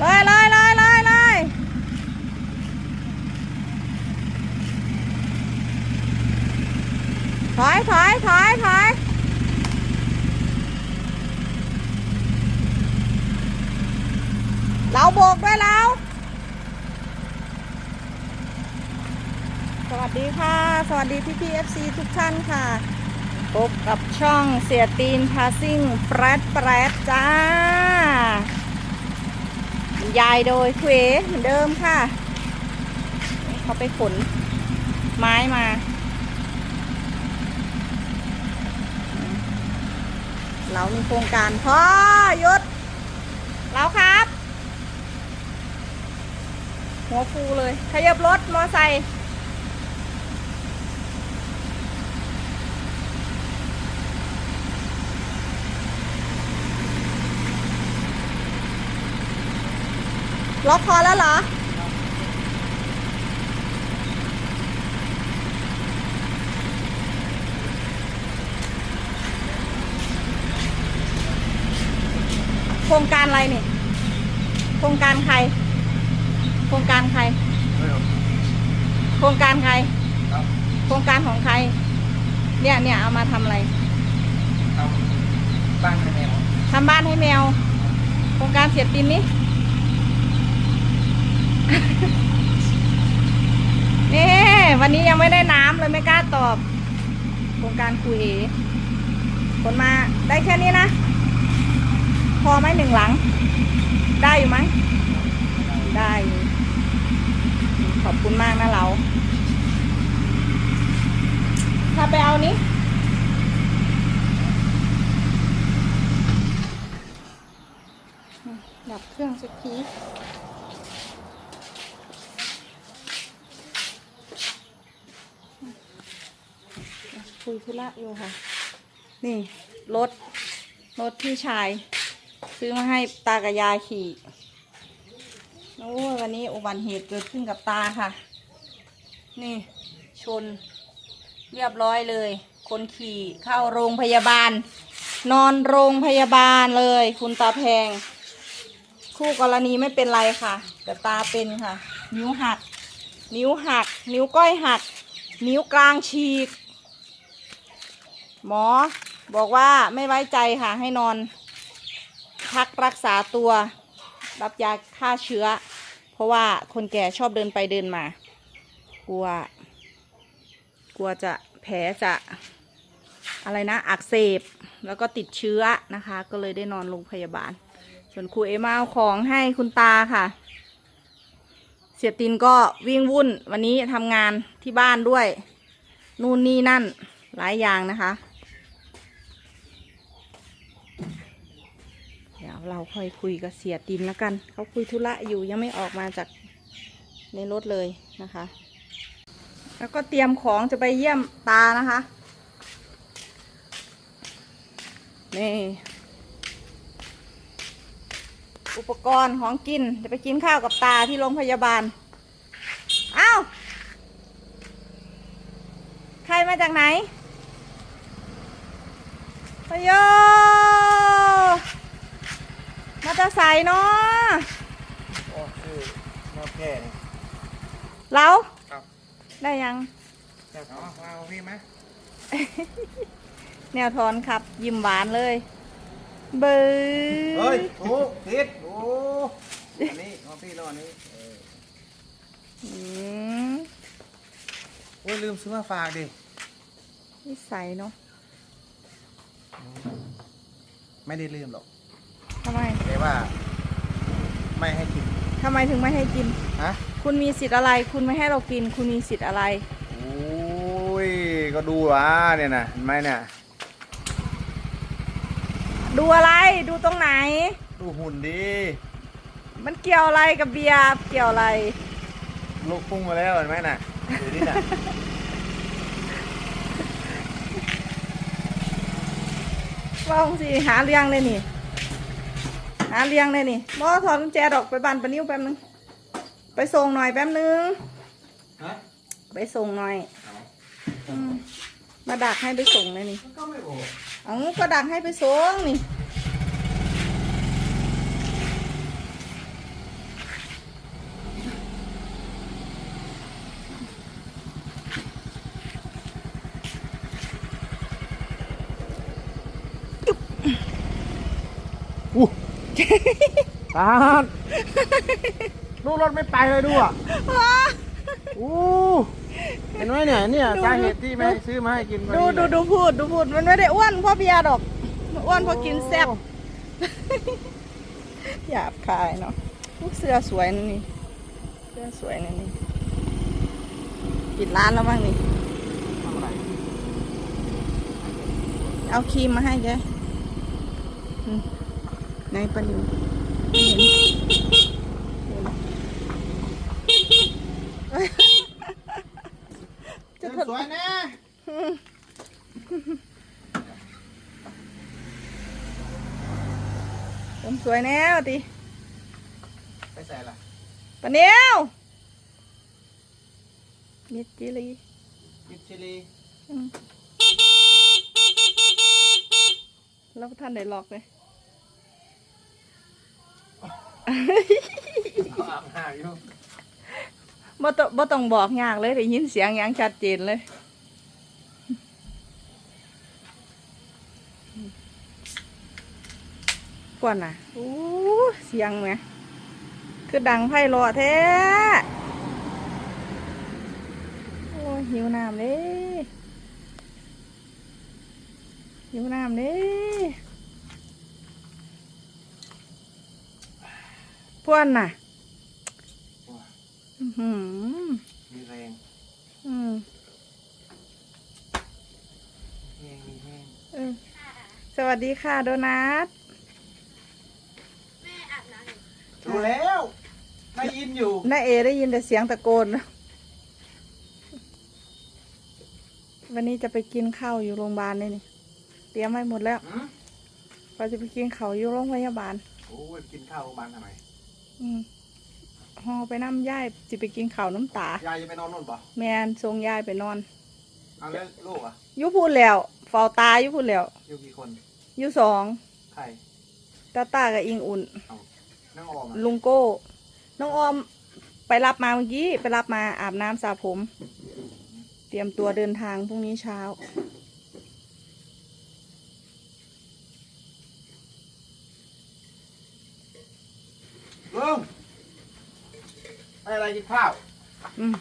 เลยเลยเลยเลยเลยถอยถอยถอยถอยเราโบกด้วยเราสวัสดีค่ะ สวัสดีพี่พีเอฟซีทุกท่านค่ะ พบกับช่องเสียตีนพาซิ่งแปรดแปรดจ้า ยายโดยเควเหมือนเดิมค่ะ เขาไปขนไม้มา เรามีโครงการพ่อยุดเราครับ หัวฟูเลย ขยับรถมอไซค์ ล็อกคอแล้วเหรอ โครงการอะไรนี่ โครงการใคร โครงการใคร โครงการใคร ครับโครงการของใคร เนี่ยเนี่ยเอามาทำอะไร ทำบ้านให้แมวทำบ้านให้แมว โครงการเสียตินนี่ นี่วันนี้ยังไม่ได้น้ำเลยไม่กล้าตอบโครงการคุยเอคนมาได้แค่นี้นะ พอไหมหนึ่งหลัง ได้อยู่ไหมได้ ขอบคุณมากนะเรา ถ้าไปเอานี้ดับเครื่องสักที คุยธุระอยู่ค่ะ นี่รถรถพี่ชาย ซื้อมาให้ตากับยายขี่โอ้วันนี้อุบัติเหตุเกิดขึ้นกับตาค่ะ นี่ชนเรียบร้อยเลย คนขี่เข้าโรงพยาบาล นอนโรงพยาบาลเลย คุณตาแพง คู่กรณีไม่เป็นไรค่ะ แต่ตาเป็นค่ะ นิ้วหัก นิ้วหัก นิ้วก้อยหัก นิ้วกลางฉีก หมอบอกว่าไม่ไว้ใจค่ะให้นอน พักรักษาตัว รับยาฆ่าเชื้อ เพราะว่าคนแก่ชอบเดินไปเดินมา กลัว กลัวจะแผลจะอะไรนะอักเสบแล้วก็ติดเชื้อนะคะ ก็เลยได้นอนโรงพยาบาล ส่วนครูเอมาเอาของให้คุณตาค่ะ เสียตินก็วิ่งวุ่นวันนี้ทำงานที่บ้านด้วย นู่นนี่นั่นหลายอย่างนะคะ เราค่อยคุยกับเสียตินแล้วกัน เขาคุยธุระอยู่ยังไม่ออกมาจากในรถเลยนะคะ แล้วก็เตรียมของจะไปเยี่ยมตานะคะ นี่ อุปกรณ์ของกินจะไปกินข้าวกับตาที่โรงพยาบาล อ้าว ใครมาจากไหนพโยมา จะใส่เนาะโอ้คือแมวแก่นี่เราครับได้ยังอยากเอาเอาพี่ไหมแนวทอนครับ ยิ้มหวานเลยเบอเฮ้ยร์โอ้ติดโอ้อันนี้ของพี่แล้วอันนี้เอออืมโอ้ยลืมซื้อมาฝากดินิสัยเนาะไม่ได้ลืมหรอกทำไมแต่ ว่า ไม่ให้กินทำไมถึงไม่ให้กิน ฮะคุณมีสิทธิ์อะไร คุณไม่ให้เรากิน คุณมีสิทธิ์อะไร โอ้ยก็ดูว่าเนี่ยนะเห็นไหมเนี่ย ดูอะไรดูตรงไหน ดูหุ่นดีมันเกี่ยวอะไรกับเบียร์เกี่ยวอะไร ลูกพุ่งมาแล้วเห็นไหมน่ะดูนี่น่ะ ว่างสิหาเลี้ยงเลยนี่ หาเลี้ยงเลยนี่บอถอดกุญแจดอกไปบันปะนิ้วแป๊บนึง ไปส่งหน่อยแป๊บนึง ฮะไปส่งหน่อยอืมมาดักให้ไปส่งเลยนี่ ก็ไม่บอก เอาก็ดักให้ไปส่งนี่ ตาดลูกรถไม่ไปเลยดูอะอู้เห็นไหมเนี่ยเนี่ยสาเหตุที่ไม่ให้ซื้อมาให้กินวันดูนี้ดูเนี่ยดูพูดดูพูดมันไม่ได้อ้วนเพราะเบียร์ดอกมันอ้วนเพราะกินแซ่บหยาบคายเนาะลูกเสื้อสวยนะนี่เสื้อสวยนะนี่ปิดร้านแล้วบ้างนี่ทำอะไรเอาครีมมาให้แก อืมในปลาลิวไม่เห็นเห็นจะทดสวยนะผมสวยแน่วติไปใส่ละปะเนียวมิดจิลีมิชลีอืมแล้วท่านได้หลอกเลยเขา อาบหาอยู่บ่ต้องบ่ต้องบอกยากเลยได้ยินเสียงย่างชัดเจนเลยก่อนน่ะโอ้เสียงไหมคือดังไพเราะแท้โอ้ยหิวน้ำเด้หิวน้ำเด้ พวนน่ะอื้อหือมีแรงอืมแห้งมีแห้งเออสวัสดีค่ะโดนัทรู้แล้วได้ยินอยู่น้าเอได้ยินแต่เสียงตะโกน วันนี้จะไปกินข้าวอยู่โรงพยาบาลเลยนี่ เตรียมไว้หมดแล้วหืมเราจะไปกินข้าวอยู่โรงพยาบาล โอ้ยกินข้าวโรงพยาบาลทำไมอืม หอไปน้ำย่ายจะไปกินข้าวน้ำตา ยายจะไปนอนนู่นปะแมนทรงย่ายไปนอนเอาแล้วลูกอะอยุพูดแล้วเฝ้าตาอยุพูดแล้วอยู่กี่คนอยุสองใครตาตากับอิงอุ่นเอานั่งออมอะลุงโก้ น้องออมไปรับมาเมื่อกี้ ไปรับมาอาบน้ำสระผม เตรียมตัวเดินทางพรุ่งนี้เช้า ลุงไปอะไรกินข้าว อืม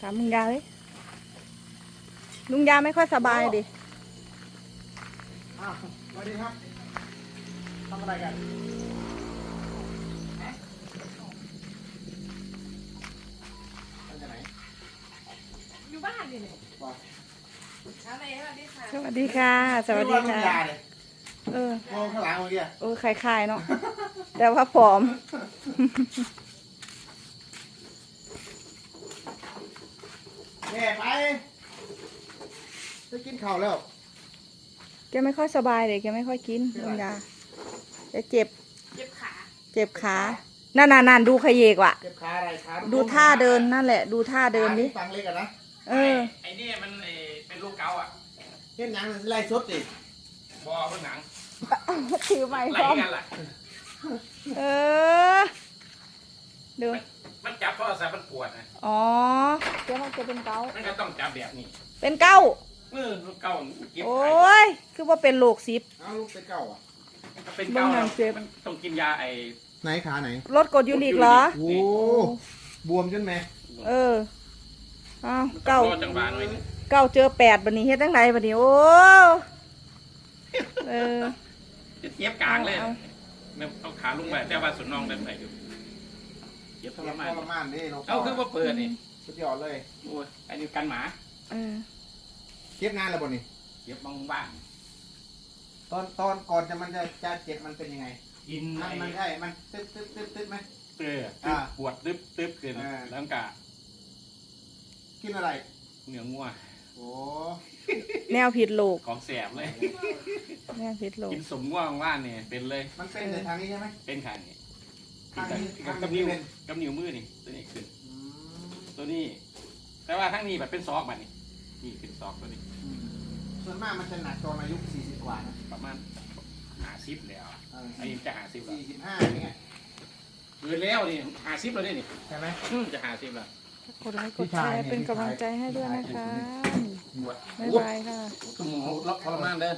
ถามลุงยาเลยลุงยาไม่ค่อยสบายดิ อ้าวสวัสดีครับทำอะไรกันฮะมาจากไหนอยู่บ้านอยู่เนี่ยบอกเอาไหนสวัสดีค่ะสวัสดีค่ะ สวัสดีค่ะไม่ว่าลุงยาเลยเออมองข้างหลังเมื่อกี้อะเออคล้ายๆเนาะ แต่ว่าผอม แม่ไปจะกินข้าวแล้ว แกไม่ค่อยสบายเลยแกไม่ค่อยกินลุงยาแกเจ็บเจ็บขา เจ็บขา นั่นน่ะนั่นดูขยเยกว่ะ เจ็บขาอะไรขาดูท่าเดินนั่นแหละ ดูท่าเดินดิฟังเล็กอะนะ เออ ไอ้นี่มันไอ้เป็นลูกเกาอะเห็นหยังไล่สดดิบอเบื้องหลัง ถือไม้พไล่ร้อมกันล่ะ เออ ดู มันจับโทรศัพท์มันปวดนะอ๋อ เดี๋ยวมันจะเป็นเกามันก็ต้องจับแบบนี้เป็นเก้าเมื่อลูกเกาเก็บโอไข้้ย คือว่าเป็นโรคซิป เอาลูกไปเก่าอะ ถ้าเป็นเกาเบื้องหลังเจ็บ มันต้องกินยาไอ้ไหนขาไหน ลดกรดยูริกเหรอ โอ้บวมจนไหมเอออ้าวเก้าโรจังหวะหน่อยนึงเก้าเจอแปดบันนี้เฮ็ดตั้งไหนบันนี้ โอ้ เออจะเจ็บกลางเลยเอาเนี่ยเอาขาลงไปแต่ว่าสุนนองเดินไปอยู่เจ็บททรรมานมานนี่น้องเอาคือว่าเปิดนี่สุดยอดเลยโอ้ยอันนี้กันหมาเออเก็บงานแล้วบ่นี่เจ็บบางบ้านตอนตอนก่อนจะมันจะจะเจ็บมันเป็นยังไงกินมันไอ้มันใช่มันตึ๊บตึ๊บตึ๊บตึ๊บไหมเตืออ่าปวดตึ๊บตึ๊บขึ้นอ่าแล้วก็กินอะไรเหนืองัวโอ้ แนวผิดโลก ของแสบเลย แนวผิดโลก กินสมง่วงว่านเนี่ยเป็นเลย มันเป็นในทางนี้ใช่ไหมเป็นขางนี้ข้างนี้กับข้างนี้นิ้วเป็นกับนิ้วมือนี่ตัวนี้ขึ้น อืมตัวนี้ แต่ว่าทั้งนี้แบบเป็นซอกแบบนี้นี่เป็นซอกตัวนี้อืมส่วนมากมันจะหนักตอนอายุ40กว่านะประมาณหาซิปแล้วเอออันนี้จะหาซิปแล้ว45อย่างเงี้ยเกินแล้วนี่หาซิปแล้วนี่นี่ใช่ไหม อืมจะหาซิปแล้ว กดไลค์กดแชร์เป็นกำลังใจให้ด้วยนะคะ ปวดบ๊ายบายค่ะตุ้มทรมานเด้อ